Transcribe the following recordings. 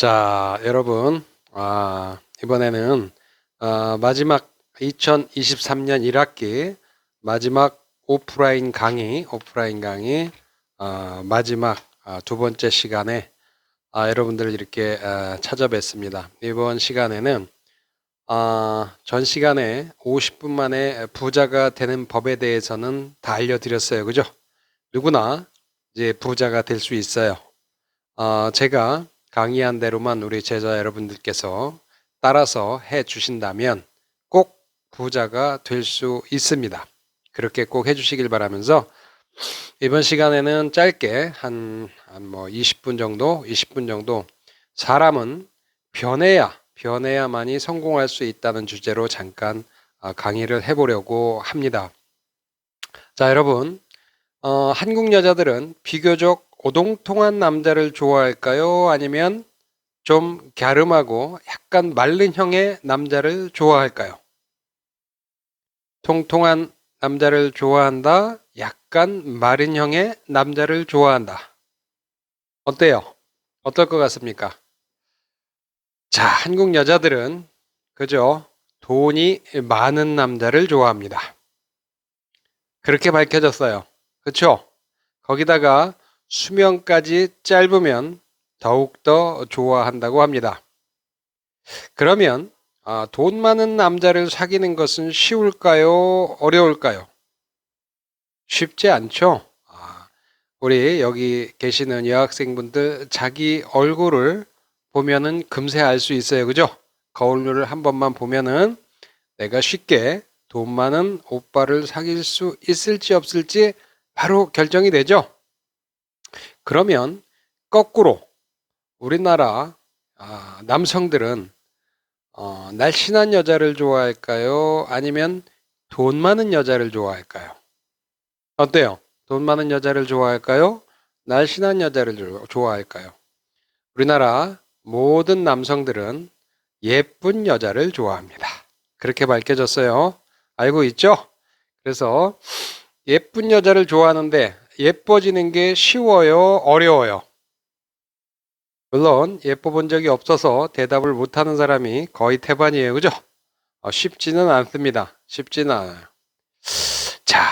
자, 여러분, 아, 이번에는 아, 마지막 2023년 1학기 마지막 오프라인 강의, 오프라인 강의 아, 마지막 아, 두 번째 시간에 아, 여러분들을 이렇게 아, 찾아뵙습니다. 이번 시간에는 아, 전 시간에 50분 만에 부자가 되는 법에 대해서는 다 알려드렸어요. 그죠? 누구나 이제 부자가 될 수 있어요. 어, 제가 강의한 대로만 우리 제자 여러분들께서 따라서 해 주신다면 꼭 부자가 될 수 있습니다. 그렇게 꼭 해주시길 바라면서 이번 시간에는 짧게 한, 한뭐 20분 정도, 20분 정도 사람은 변해야, 변해야만이 성공할 수 있다는 주제로 잠깐 아, 강의를 해보려고 합니다. 자, 여러분, 어, 한국 여자들은 비교적 오동통한 남자를 좋아할까요? 아니면 좀 갸름하고 약간 마른 형의 남자를 좋아할까요? 통통한 남자를 좋아한다? 약간 마른 형의 남자를 좋아한다. 어때요? 어떨 것 같습니까? 자, 한국 여자들은 그죠? 돈이 많은 남자를 좋아합니다. 그렇게 밝혀졌어요. 그렇죠? 거기다가 수명까지 짧으면 더욱더 좋아한다고 합니다. 그러면 아, 돈 많은 남자를 사귀는 것은 쉬울까요? 어려울까요? 쉽지 않죠. 아, 우리 여기 계시는 여학생분들 자기 얼굴을 보면은 금세 알 수 있어요. 그죠? 거울을 한 번만 보면은 내가 쉽게 돈 많은 오빠를 사귈 수 있을지 없을지 바로 결정이 되죠. 그러면 거꾸로 우리나라 아, 남성들은 어, 날씬한 여자를 좋아할까요? 아니면 돈 많은 여자를 좋아할까요? 어때요? 돈 많은 여자를 좋아할까요? 날씬한 여자를 조- 좋아할까요? 우리나라 모든 남성들은 예쁜 여자를 좋아합니다. 그렇게 밝혀졌어요. 알고 있죠? 그래서 예쁜 여자를 좋아하는데 예뻐지는 게 쉬워요? 어려워요? 물론 예뻐 본 적이 없어서 대답을 못하는 사람이 거의 태반이에요. 그죠? 어, 쉽지는 않습니다. 쉽지는 않아요. 자,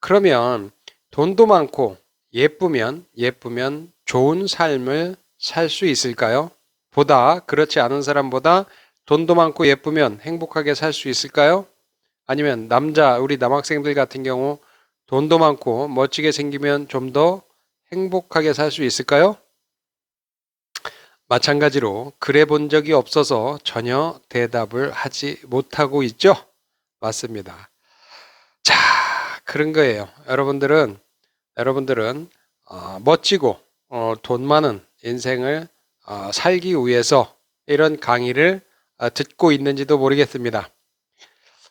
그러면 돈도 많고 예쁘면 예쁘면 좋은 삶을 살 수 있을까요? 보다 그렇지 않은 사람보다 돈도 많고 예쁘면 행복하게 살 수 있을까요? 아니면 남자 우리 남학생들 같은 경우 돈도 많고 멋지게 생기면 좀 더 행복하게 살 수 있을까요? 마찬가지로 그래 본 적이 없어서 전혀 대답을 하지 못하고 있죠? 맞습니다. 자, 그런 거예요. 여러분들은 여러분들은 어, 멋지고 어, 돈 많은 인생을 어, 살기 위해서 이런 강의를 어, 듣고 있는지도 모르겠습니다.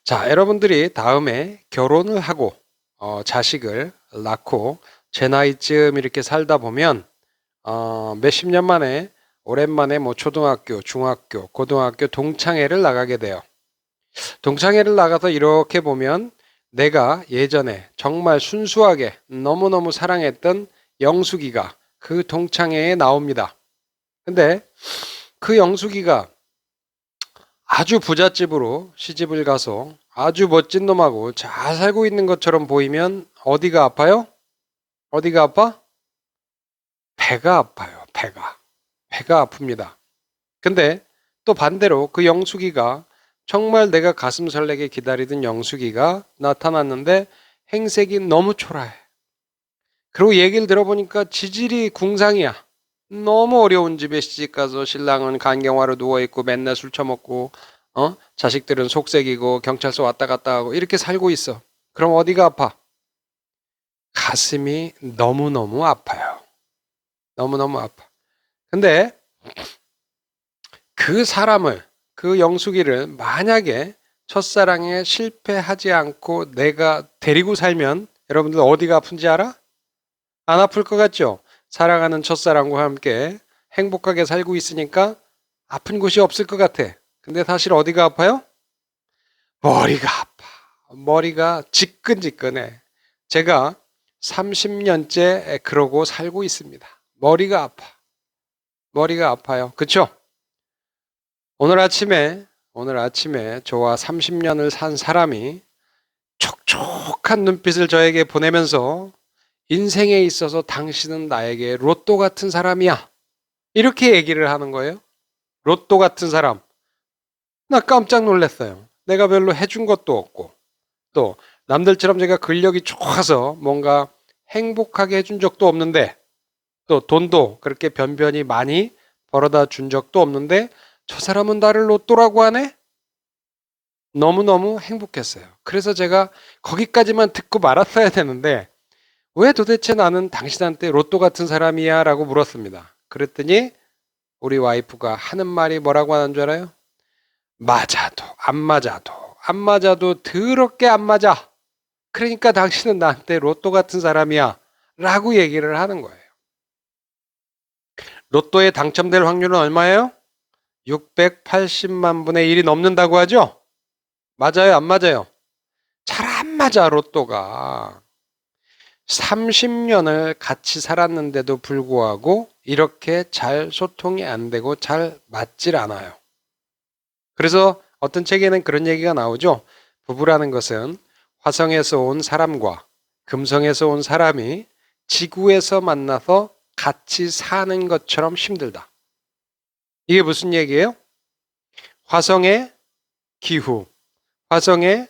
자, 여러분들이 다음에 결혼을 하고 어, 자식을 낳고 제 나이쯤 이렇게 살다 보면 어, 몇십 년 만에 오랜만에 뭐 초등학교, 중학교, 고등학교 동창회를 나가게 돼요. 동창회를 나가서 이렇게 보면 내가 예전에 정말 순수하게 너무너무 사랑했던 영숙이가 그 동창회에 나옵니다. 근데 그 영숙이가 아주 부잣집으로 시집을 가서 아주 멋진 놈하고 잘 살고 있는 것처럼 보이면 어디가 아파요? 어디가 아파? 배가 아파요. 배가. 배가 아픕니다. 근데 또 반대로 그 영숙이가 정말 내가 가슴 설레게 기다리던 영숙이가 나타났는데 행색이 너무 초라해. 그리고 얘기를 들어보니까 지질이 궁상이야. 너무 어려운 집에 시집 가서 신랑은 간경화로 누워있고 맨날 술 처먹고 어? 자식들은 속색이고 경찰서 왔다 갔다 하고 이렇게 살고 있어. 그럼 어디가 아파? 가슴이 너무너무 아파요. 너무너무 아파. 근데 그 사람을, 그 영숙이를 만약에 첫사랑에 실패하지 않고 내가 데리고 살면 여러분들 어디가 아픈지 알아? 안 아플 것 같죠? 사랑하는 첫사랑과 함께 행복하게 살고 있으니까 아픈 곳이 없을 것 같아. 근데 사실 어디가 아파요? 머리가 아파. 머리가 지끈지끈해. 제가 30년째 그러고 살고 있습니다. 머리가 아파. 머리가 아파요. 그쵸? 오늘 아침에, 오늘 아침에 저와 30년을 산 사람이 촉촉한 눈빛을 저에게 보내면서 인생에 있어서 당신은 나에게 로또 같은 사람이야. 이렇게 얘기를 하는 거예요. 로또 같은 사람. 나 깜짝 놀랐어요. 내가 별로 해준 것도 없고, 또 남들처럼 제가 근력이 좋아서 뭔가 행복하게 해준 적도 없는데, 또 돈도 그렇게 변변히 많이 벌어다 준 적도 없는데, 저 사람은 나를 로또라고 하네? 너무너무 행복했어요. 그래서 제가 거기까지만 듣고 말았어야 되는데, 왜 도대체 나는 당신한테 로또 같은 사람이야? 라고 물었습니다. 그랬더니 우리 와이프가 하는 말이 뭐라고 하는 줄 알아요? 맞아도, 안 맞아도, 안 맞아도 더럽게 안 맞아. 그러니까 당신은 나한테 로또 같은 사람이야. 라고 얘기를 하는 거예요. 로또에 당첨될 확률은 얼마예요? 680만 분의 1이 넘는다고 하죠? 맞아요, 안 맞아요? 잘 안 맞아, 로또가. 30년을 같이 살았는데도 불구하고 이렇게 잘 소통이 안 되고 잘 맞질 않아요. 그래서 어떤 책에는 그런 얘기가 나오죠. 부부라는 것은 화성에서 온 사람과 금성에서 온 사람이 지구에서 만나서 같이 사는 것처럼 힘들다. 이게 무슨 얘기예요? 화성의 기후, 화성의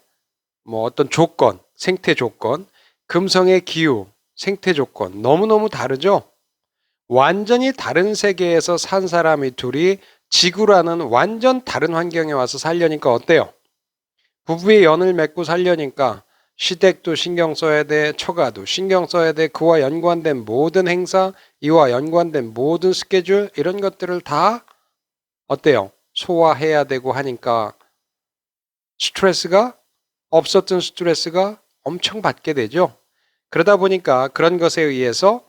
뭐 어떤 조건, 생태 조건, 금성의 기후, 생태 조건 너무너무 다르죠? 완전히 다른 세계에서 산 사람이 둘이 지구라는 완전 다른 환경에 와서 살려니까 어때요? 부부의 연을 맺고 살려니까 시댁도 신경 써야 돼, 처가도 신경 써야 돼, 그와 연관된 모든 행사, 이와 연관된 모든 스케줄, 이런 것들을 다 어때요? 소화해야 되고 하니까 스트레스가 없었던 스트레스가 엄청 받게 되죠. 그러다 보니까 그런 것에 의해서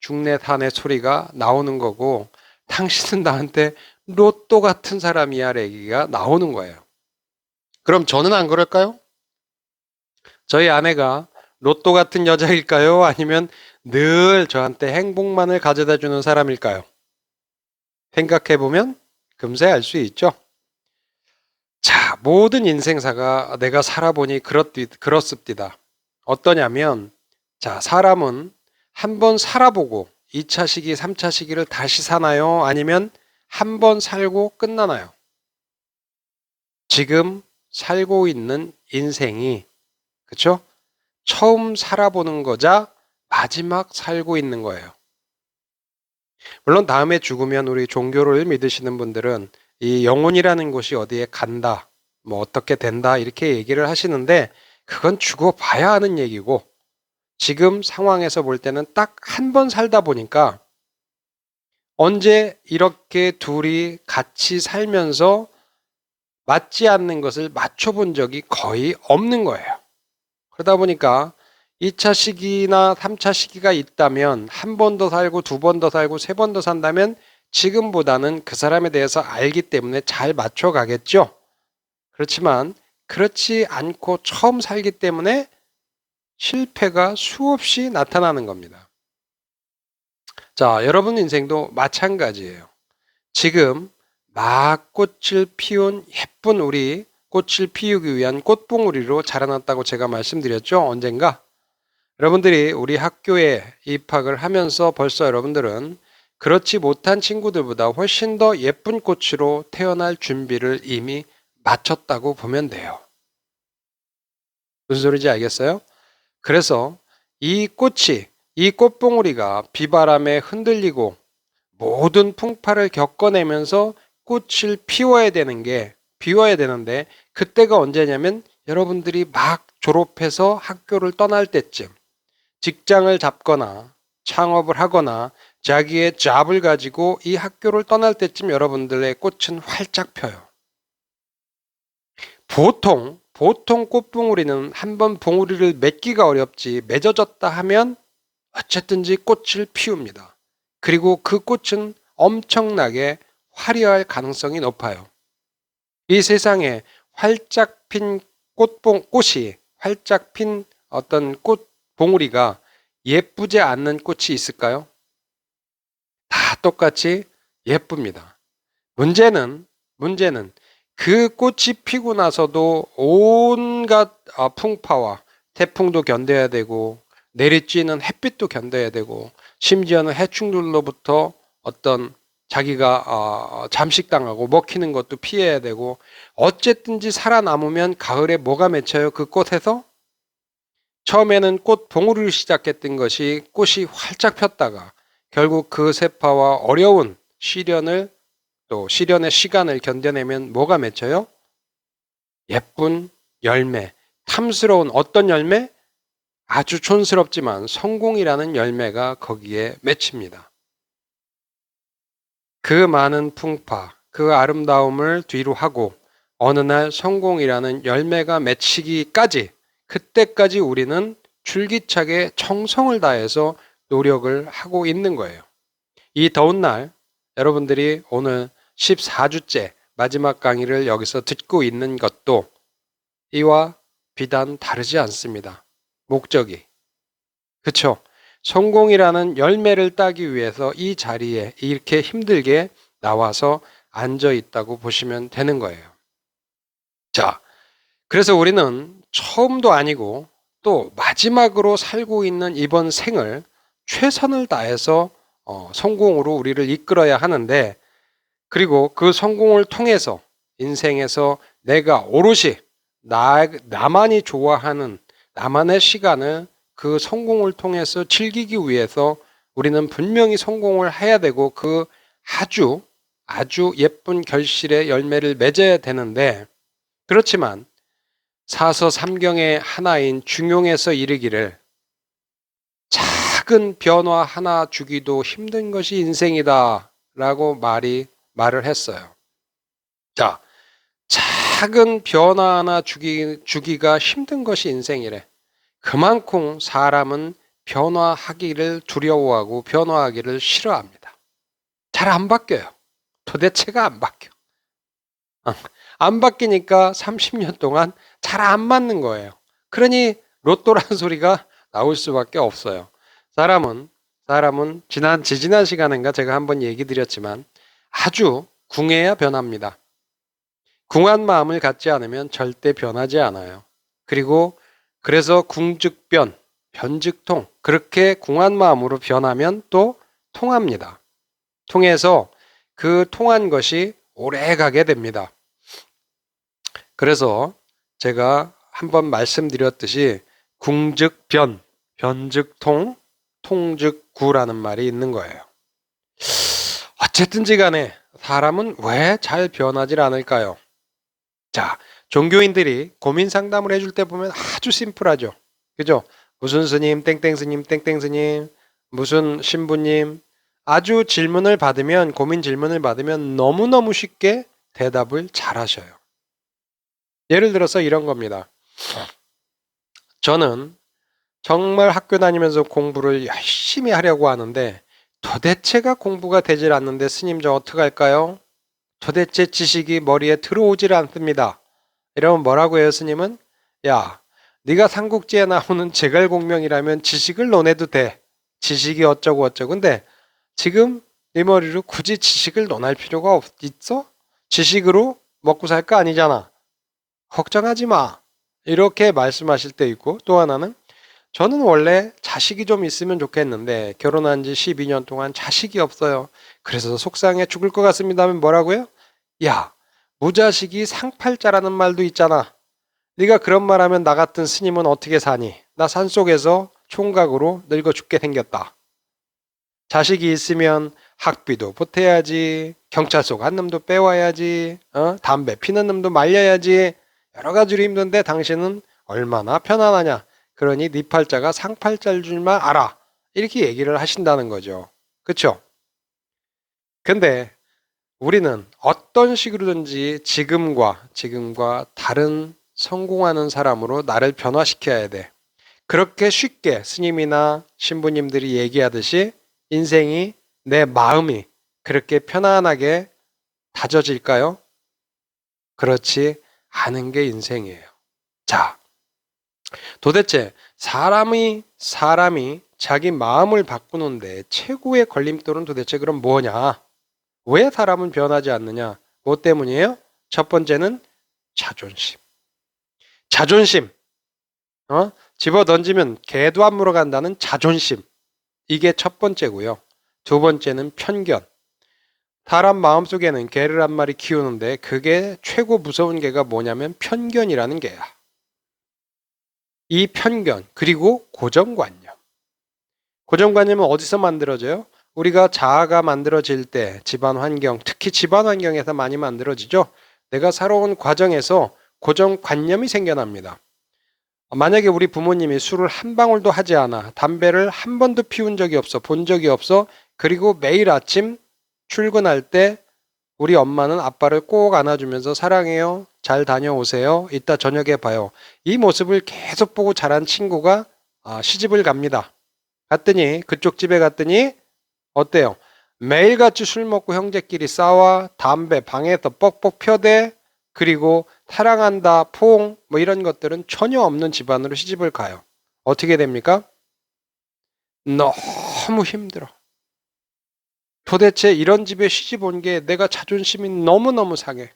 중내 탄의 소리가 나오는 거고 당신은 나한테 로또 같은 사람이야 얘기가 나오는 거예요. 그럼 저는 안 그럴까요? 저희 아내가 로또 같은 여자일까요? 아니면 늘 저한테 행복만을 가져다 주는 사람일까요? 생각해 보면 금세 알 수 있죠. 자, 모든 인생사가 내가 살아보니 그렇디, 그렇습니다. 어떠냐면, 자, 사람은 한번 살아보고 2차 시기, 3차 시기를 다시 사나요? 아니면 한 번 살고 끝나나요? 지금 살고 있는 인생이, 그쵸? 처음 살아보는 거자 마지막 살고 있는 거예요. 물론 다음에 죽으면 우리 종교를 믿으시는 분들은 이 영혼이라는 곳이 어디에 간다, 뭐 어떻게 된다, 이렇게 얘기를 하시는데 그건 죽어 봐야 하는 얘기고 지금 상황에서 볼 때는 딱 한 번 살다 보니까 언제 이렇게 둘이 같이 살면서 맞지 않는 것을 맞춰본 적이 거의 없는 거예요. 그러다 보니까 2차 시기나 3차 시기가 있다면 한 번 더 살고 두 번 더 살고 세 번 더 산다면 지금보다는 그 사람에 대해서 알기 때문에 잘 맞춰 가겠죠. 그렇지만 그렇지 않고 처음 살기 때문에 실패가 수없이 나타나는 겁니다. 자, 여러분 인생도 마찬가지예요. 지금 막 꽃을 피운 예쁜 우리 꽃을 피우기 위한 꽃봉우리로 자라났다고 제가 말씀드렸죠. 언젠가. 여러분들이 우리 학교에 입학을 하면서 벌써 여러분들은 그렇지 못한 친구들보다 훨씬 더 예쁜 꽃으로 태어날 준비를 이미 마쳤다고 보면 돼요. 무슨 소리인지 알겠어요? 그래서 이 꽃이, 이 꽃봉우리가 비바람에 흔들리고 모든 풍파를 겪어내면서 꽃을 피워야 되는 게, 비워야 되는데, 그때가 언제냐면 여러분들이 막 졸업해서 학교를 떠날 때쯤, 직장을 잡거나 창업을 하거나 자기의 잡을 가지고 이 학교를 떠날 때쯤 여러분들의 꽃은 활짝 펴요. 보통 보통 꽃봉우리는 한 번 봉우리를 맺기가 어렵지 맺어졌다 하면 어쨌든지 꽃을 피웁니다. 그리고 그 꽃은 엄청나게 화려할 가능성이 높아요. 이 세상에 활짝 핀 꽃봉 꽃이 활짝 핀 어떤 꽃 봉우리가 예쁘지 않는 꽃이 있을까요? 다 똑같이 예쁩니다. 문제는 문제는 그 꽃이 피고 나서도 온갖 아, 풍파와 태풍도 견뎌야 되고 내리쬐는 햇빛도 견뎌야 되고 심지어는 해충들로부터 어떤 자기가 어, 잠식당하고 먹히는 것도 피해야 되고 어쨌든지 살아남으면 가을에 뭐가 맺혀요? 그 꽃에서 처음에는 꽃 봉우리를 시작했던 것이 꽃이 활짝 폈다가 결국 그 세파와 어려운 시련을 또 시련의 시간을 견뎌내면 뭐가 맺혀요? 예쁜 열매, 탐스러운 어떤 열매? 아주 촌스럽지만 성공이라는 열매가 거기에 맺힙니다. 그 많은 풍파, 그 아름다움을 뒤로 하고 어느 날 성공이라는 열매가 맺히기까지 그때까지 우리는 줄기차게 정성을 다해서 노력을 하고 있는 거예요. 이 더운 날 여러분들이 오늘 14주째 마지막 강의를 여기서 듣고 있는 것도 이와 비단 다르지 않습니다. 목적이. 그쵸? 성공이라는 열매를 따기 위해서 이 자리에 이렇게 힘들게 나와서 앉아 있다고 보시면 되는 거예요. 자, 그래서 우리는 처음도 아니고 또 마지막으로 살고 있는 이번 생을 최선을 다해서 어, 성공으로 우리를 이끌어야 하는데 그리고 그 성공을 통해서 인생에서 내가 오롯이 나, 나만이 좋아하는 나만의 시간을 그 성공을 통해서 즐기기 위해서 우리는 분명히 성공을 해야 되고 그 아주 아주 예쁜 결실의 열매를 맺어야 되는데 그렇지만 사서 삼경의 하나인 중용에서 이르기를 작은 변화 하나 주기도 힘든 것이 인생이다 라고 말이 말을 했어요. 자, 작은 변화 하나 주기, 주기가 힘든 것이 인생이래. 그만큼 사람은 변화하기를 두려워하고 변화하기를 싫어합니다. 잘 안 바뀌어요. 도대체가 안 바뀌어. 어, 안 바뀌니까 30년 동안 잘 안 맞는 거예요. 그러니 로또라는 소리가 나올 수밖에 없어요. 사람은 사람은 지난 지지난 시간인가 제가 한번 얘기 드렸지만 아주 궁해야 변합니다. 궁한 마음을 갖지 않으면 절대 변하지 않아요. 그리고 그래서 궁즉변, 변즉통 그렇게 궁한 마음으로 변하면 또 통합니다. 통해서 그 통한 것이 오래 가게 됩니다. 그래서 제가 한번 말씀드렸듯이 궁즉변, 변즉통, 통즉구라는 말이 있는 거예요. 어쨌든지 간에 사람은 왜 잘 변하지 않을까요? 자, 종교인들이 고민 상담을 해줄 때 보면 아주 심플하죠. 그죠? 무슨 스님, 땡땡 스님, 땡땡 스님, 무슨 신부님, 아주 질문을 받으면, 고민 질문을 받으면 너무너무 쉽게 대답을 잘 하셔요. 예를 들어서 이런 겁니다. 저는 정말 학교 다니면서 공부를 열심히 하려고 하는데 도대체가 공부가 되질 않는데 스님 저 어떡할까요? 도대체 지식이 머리에 들어오질 않습니다. 이러면 뭐라고 해요, 스님은? 야, 네가 삼국지에 나오는 제갈공명이라면 지식을 논해도 돼. 지식이 어쩌고 어쩌고. 근데 지금 네 머리로 굳이 지식을 논할 필요가 없, 있어? 지식으로 먹고 살 거 아니잖아. 걱정하지 마. 이렇게 말씀하실 때 있고 또 하나는 저는 원래 자식이 좀 있으면 좋겠는데 결혼한 지 12년 동안 자식이 없어요. 그래서 속상해 죽을 것 같습니다 하면 뭐라고요? 야, 무자식이 상팔자라는 말도 있잖아. 네가 그런 말 하면 나 같은 스님은 어떻게 사니? 나 산속에서 총각으로 늙어 죽게 생겼다. 자식이 있으면 학비도 보태야지, 경찰서 간 놈도 빼와야지, 어? 담배 피는 놈도 말려야지, 여러 가지로 힘든데 당신은 얼마나 편안하냐. 그러니 네 팔자가 상팔자일 줄만 알아. 이렇게 얘기를 하신다는 거죠. 그쵸? 근데 우리는 어떤 식으로든지 지금과 지금과 다른 성공하는 사람으로 나를 변화시켜야 돼. 그렇게 쉽게 스님이나 신부님들이 얘기하듯이 인생이 내 마음이 그렇게 편안하게 다져질까요? 그렇지 않은 게 인생이에요. 자, 도대체 사람이 사람이 자기 마음을 바꾸는데 최고의 걸림돌은 도대체 그럼 뭐냐? 왜 사람은 변하지 않느냐? 뭐 때문이에요? 첫 번째는 자존심. 자존심. 어? 집어 던지면 개도 안 물어간다는 자존심. 이게 첫 번째고요. 두 번째는 편견. 사람 마음속에는 개를 한 마리 키우는데 그게 최고 무서운 개가 뭐냐면 편견이라는 개야. 이 편견 그리고 고정관념. 고정관념은 어디서 만들어져요? 우리가 자아가 만들어질 때 집안 환경, 특히 집안 환경에서 많이 만들어지죠. 내가 살아온 과정에서 고정관념이 생겨납니다. 만약에 우리 부모님이 술을 한 방울도 하지 않아, 담배를 한 번도 피운 적이 없어, 본 적이 없어, 그리고 매일 아침 출근할 때 우리 엄마는 아빠를 꼭 안아주면서 사랑해요, 잘 다녀오세요, 이따 저녁에 봐요. 이 모습을 계속 보고 자란 친구가 아, 시집을 갑니다. 갔더니 그쪽 집에 갔더니 어때요? 매일같이 술 먹고 형제끼리 싸워 담배 방에서 뻑뻑 펴대 그리고 사랑한다 포옹 뭐 이런 것들은 전혀 없는 집안으로 시집을 가요. 어떻게 됩니까? 너무 힘들어. 도대체 이런 집에 시집 온 게 내가 자존심이 너무너무 상해.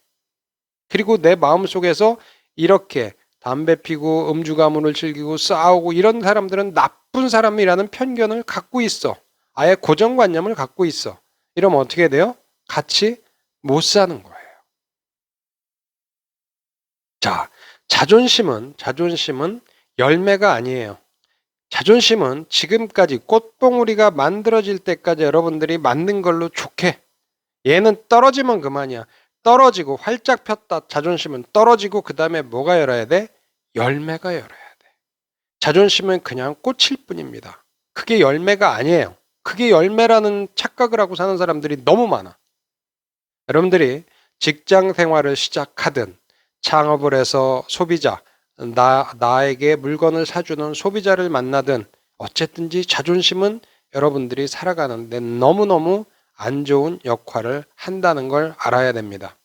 그리고 내 마음속에서 이렇게 담배 피고 음주 가문을 즐기고 싸우고 이런 사람들은 나쁜 사람이라는 편견을 갖고 있어. 아예 고정관념을 갖고 있어. 이러면 어떻게 돼요? 같이 못 사는 거예요. 자, 자존심은, 자존심은 열매가 아니에요. 자존심은 지금까지 꽃봉우리가 만들어질 때까지 여러분들이 만든 걸로 좋게. 얘는 떨어지면 그만이야. 떨어지고 활짝 폈다. 자존심은 떨어지고 그 다음에 뭐가 열어야 돼? 열매가 열어야 돼. 자존심은 그냥 꽃일 뿐입니다. 그게 열매가 아니에요. 그게 열매라는 착각을 하고 사는 사람들이 너무 많아. 여러분들이 직장 생활을 시작하든 창업을 해서 소비자, 나, 나에게 물건을 사주는 소비자를 만나든 어쨌든지 자존심은 여러분들이 살아가는데 너무너무 안 좋은 역할을 한다는 걸 알아야 됩니다.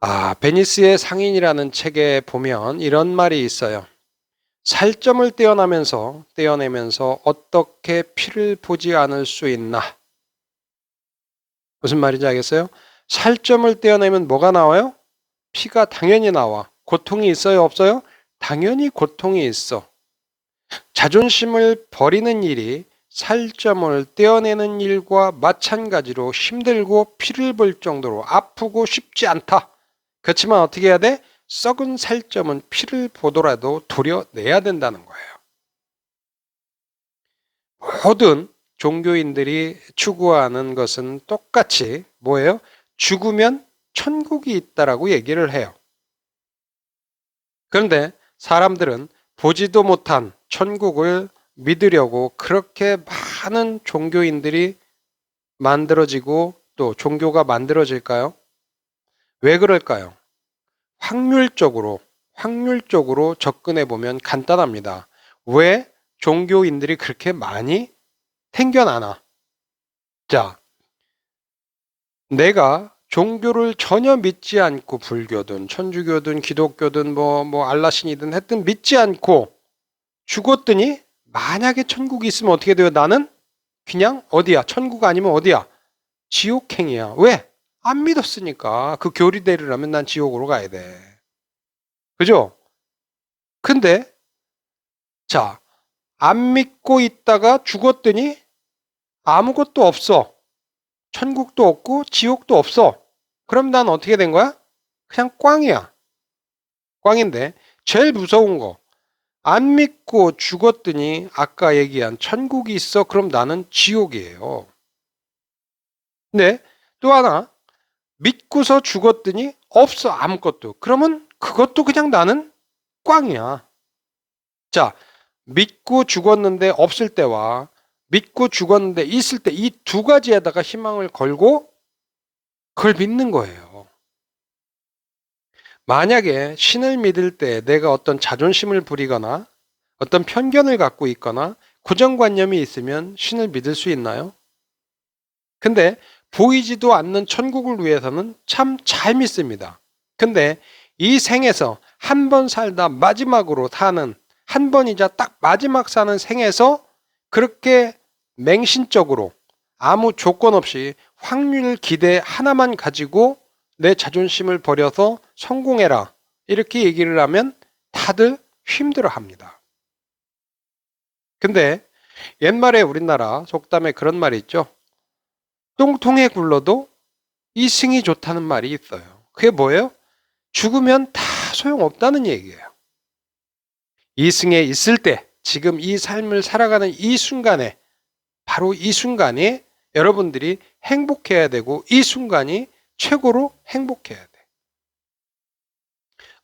아, 베니스의 상인이라는 책에 보면 이런 말이 있어요. 살점을 떼어나면서 떼어내면서 어떻게 피를 보지 않을 수 있나? 무슨 말인지 알겠어요? 살점을 떼어내면 뭐가 나와요? 피가 당연히 나와. 고통이 있어요, 없어요? 당연히 고통이 있어. 자존심을 버리는 일이 살점을 떼어내는 일과 마찬가지로 힘들고 피를 볼 정도로 아프고 쉽지 않다. 그렇지만 어떻게 해야 돼? 썩은 살점은 피를 보더라도 도려내야 된다는 거예요. 모든 종교인들이 추구하는 것은 똑같이 뭐예요? 죽으면 천국이 있다라고 얘기를 해요. 그런데 사람들은 보지도 못한 천국을 믿으려고 그렇게 많은 종교인들이 만들어지고 또 종교가 만들어질까요? 왜 그럴까요? 확률적으로 확률적으로 접근해 보면 간단합니다. 왜 종교인들이 그렇게 많이 생겨나나? 자, 내가 종교를 전혀 믿지 않고 불교든 천주교든 기독교든 뭐뭐 알라신이든 했든 믿지 않고 죽었더니 만약에 천국이 있으면 어떻게 돼요? 나는 그냥 어디야? 천국 아니면 어디야? 지옥행이야. 왜? 안 믿었으니까 그 교리대로라면 난 지옥으로 가야 돼. 그죠? 근데 자, 안 믿고 있다가 죽었더니 아무것도 없어. 천국도 없고 지옥도 없어. 그럼 난 어떻게 된 거야? 그냥 꽝이야. 꽝인데 제일 무서운 거. 안 믿고 죽었더니 아까 얘기한 천국이 있어. 그럼 나는 지옥이에요. 근데 또 하나 믿고서 죽었더니 없어 아무것도. 그러면 그것도 그냥 나는 꽝이야. 자, 믿고 죽었는데 없을 때와 믿고 죽었는데 있을 때 이 두 가지에다가 희망을 걸고 그걸 믿는 거예요. 만약에 신을 믿을 때 내가 어떤 자존심을 부리거나 어떤 편견을 갖고 있거나 고정관념이 있으면 신을 믿을 수 있나요? 근데 보이지도 않는 천국을 위해서는 참 잘 믿습니다. 근데 이 생에서 한 번 살다 마지막으로 사는 한 번이자 딱 마지막 사는 생에서 그렇게 맹신적으로 아무 조건 없이 확률 기대 하나만 가지고 내 자존심을 버려서 성공해라. 이렇게 얘기를 하면 다들 힘들어 합니다. 근데 옛말에 우리나라 속담에 그런 말이 있죠. 똥통에 굴러도 이승이 좋다는 말이 있어요. 그게 뭐예요? 죽으면 다 소용없다는 얘기예요. 이승에 있을 때, 지금 이 삶을 살아가는 이 순간에, 바로 이 순간에 여러분들이 행복해야 되고, 이 순간이 최고로 행복해야 돼.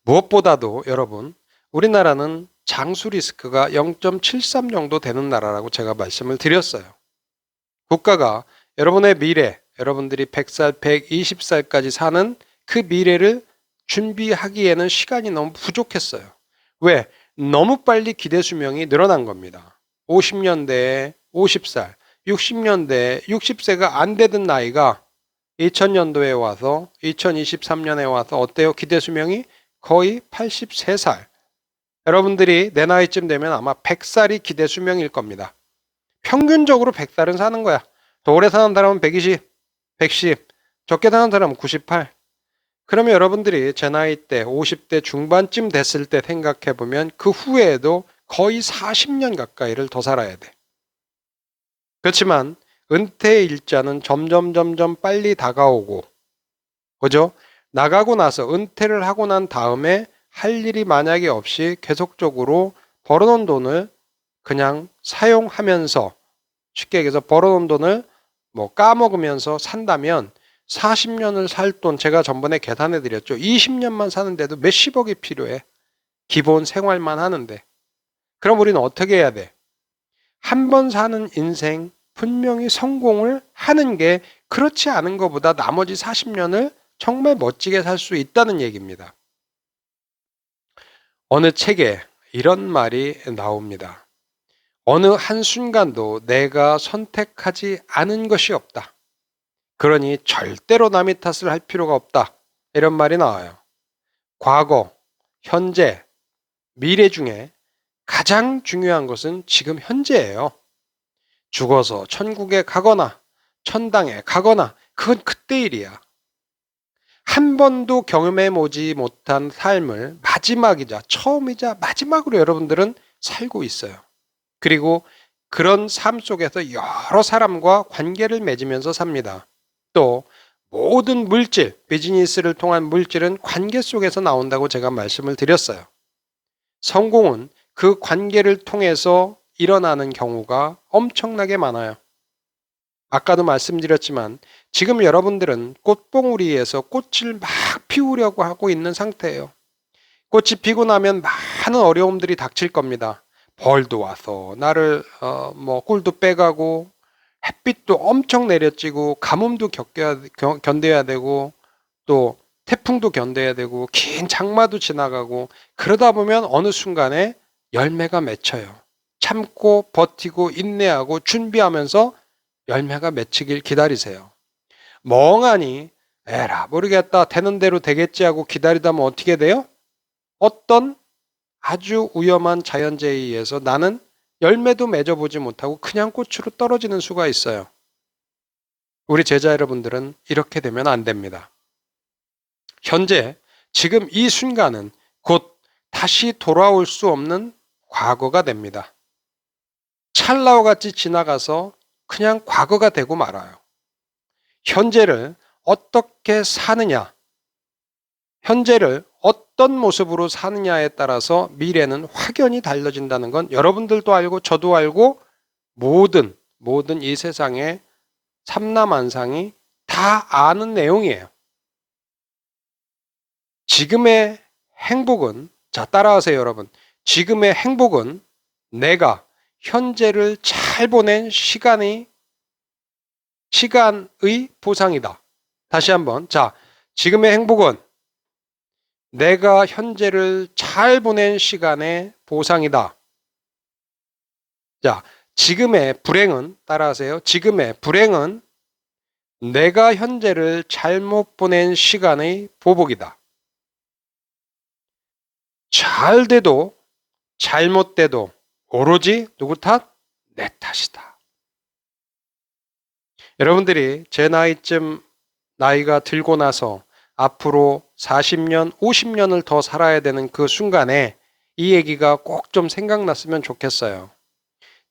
무엇보다도 여러분, 우리나라는 장수 리스크가 0.73 정도 되는 나라라고 제가 말씀을 드렸어요. 국가가 여러분의 미래, 여러분들이 100살, 120살까지 사는 그 미래를 준비하기에는 시간이 너무 부족했어요. 왜? 너무 빨리 기대 수명이 늘어난 겁니다. 50년대에 50살, 60년대에 60세가 안 되던 나이가 2000년도에 와서 2023년에 와서 어때요? 기대 수명이 거의 83살. 여러분들이 내 나이쯤 되면 아마 100살이 기대 수명일 겁니다. 평균적으로 100살은 사는 거야. 더 오래 사는 사람은 120, 110, 적게 사는 사람은 98. 그러면 여러분들이 제 나이 때 50대 중반쯤 됐을 때 생각해 보면 그 후에도 거의 40년 가까이를 더 살아야 돼. 그렇지만 은퇴 일자는 점점 점점 빨리 다가오고 그죠? 나가고 나서 은퇴를 하고 난 다음에 할 일이 만약에 없이 계속적으로 벌어놓은 돈을 그냥 사용하면서 쉽게 얘기해서 벌어놓은 돈을 뭐 까먹으면서 산다면 40년을 살 돈 제가 전번에 계산해 드렸죠. 20년만 사는데도 몇십억이 필요해. 기본 생활만 하는데. 그럼 우리는 어떻게 해야 돼? 한 번 사는 인생 분명히 성공을 하는 게 그렇지 않은 것보다 나머지 40년을 정말 멋지게 살 수 있다는 얘기입니다. 어느 책에 이런 말이 나옵니다. 어느 한순간도 내가 선택하지 않은 것이 없다. 그러니 절대로 남의 탓을 할 필요가 없다. 이런 말이 나와요. 과거, 현재, 미래 중에 가장 중요한 것은 지금 현재예요. 죽어서 천국에 가거나 천당에 가거나 그건 그때 일이야. 한 번도 경험해 보지 못한 삶을 마지막이자 처음이자 마지막으로 여러분들은 살고 있어요. 그리고 그런 삶 속에서 여러 사람과 관계를 맺으면서 삽니다. 또 모든 물질, 비즈니스를 통한 물질은 관계 속에서 나온다고 제가 말씀을 드렸어요. 성공은 그 관계를 통해서 일어나는 경우가 엄청나게 많아요. 아까도 말씀드렸지만 지금 여러분들은 꽃봉우리에서 꽃을 막 피우려고 하고 있는 상태예요. 꽃이 피고 나면 많은 어려움들이 닥칠 겁니다. 벌도 와서 나를 어, 뭐 꿀도 빼가고 햇빛도 엄청 내려지고 가뭄도 겪어야, 견뎌야 되고 또 태풍도 견뎌야 되고 긴 장마도 지나가고 그러다 보면 어느 순간에 열매가 맺혀요. 참고 버티고 인내하고 준비하면서 열매가 맺히길 기다리세요. 멍하니 에라 모르겠다 되는 대로 되겠지 하고 기다리다 면 어떻게 돼요? 어떤 아주 위험한 자연재해에 의해서 나는 열매도 맺어보지 못하고 그냥 꽃으로 떨어지는 수가 있어요. 우리 제자 여러분들은 이렇게 되면 안 됩니다. 현재 지금 이 순간은 곧 다시 돌아올 수 없는 과거가 됩니다. 찰나와 같이 지나가서 그냥 과거가 되고 말아요. 현재를 어떻게 사느냐, 현재를 어떤 모습으로 사느냐에 따라서 미래는 확연히 달라진다는 건 여러분들도 알고 저도 알고 모든 모든 이 세상의 삼남만상이 다 아는 내용이에요. 지금의 행복은 자 따라하세요 여러분. 지금의 행복은 내가 현재를 잘 보낸 시간이 시간의 보상이다. 다시 한번 자 지금의 행복은 내가 현재를 잘 보낸 시간의 보상이다. 자, 지금의 불행은 따라하세요. 지금의 불행은 내가 현재를 잘못 보낸 시간의 보복이다. 잘 돼도 잘못 돼도 오로지 누구 탓? 내 탓이다. 여러분들이 제 나이쯤 나이가 들고 나서 앞으로 40년, 50년을 더 살아야 되는 그 순간에 이 얘기가 꼭 좀 생각났으면 좋겠어요.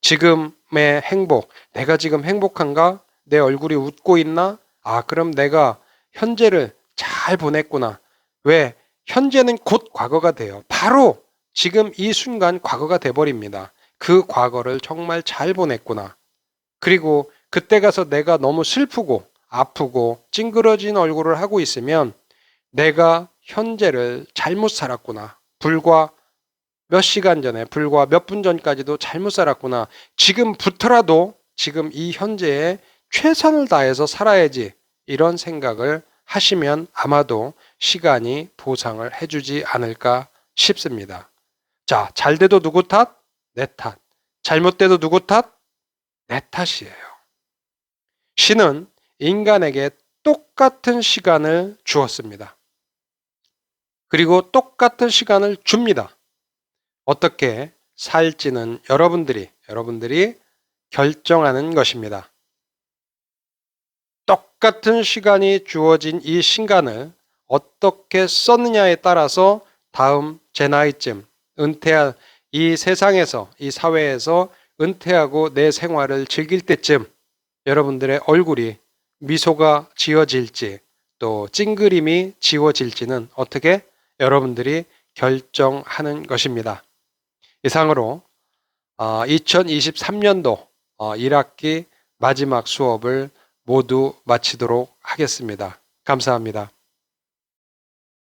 지금의 행복, 내가 지금 행복한가? 내 얼굴이 웃고 있나? 아, 그럼 내가 현재를 잘 보냈구나. 왜? 현재는 곧 과거가 돼요. 바로 지금 이 순간 과거가 돼버립니다. 그 과거를 정말 잘 보냈구나. 그리고 그때 가서 내가 너무 슬프고 아프고 찡그러진 얼굴을 하고 있으면 내가 현재를 잘못 살았구나. 불과 몇 시간 전에, 불과 몇 분 전까지도 잘못 살았구나. 지금부터라도 지금 이 현재에 최선을 다해서 살아야지. 이런 생각을 하시면 아마도 시간이 보상을 해주지 않을까 싶습니다. 자, 잘 돼도 누구 탓? 내 탓. 잘못돼도 누구 탓? 내 탓이에요. 신은 인간에게 똑같은 시간을 주었습니다. 그리고 똑같은 시간을 줍니다. 어떻게 살지는 여러분들이, 여러분들이 결정하는 것입니다. 똑같은 시간이 주어진 이 시간을 어떻게 썼느냐에 따라서 다음 제 나이쯤 은퇴할 이 세상에서 이 사회에서 은퇴하고 내 생활을 즐길 때쯤 여러분들의 얼굴이 미소가 지어질지 또 찡그림이 지워질지는 어떻게 여러분들이 결정하는 것입니다. 이상으로 2023년도 1학기 마지막 수업을 모두 마치도록 하겠습니다. 감사합니다.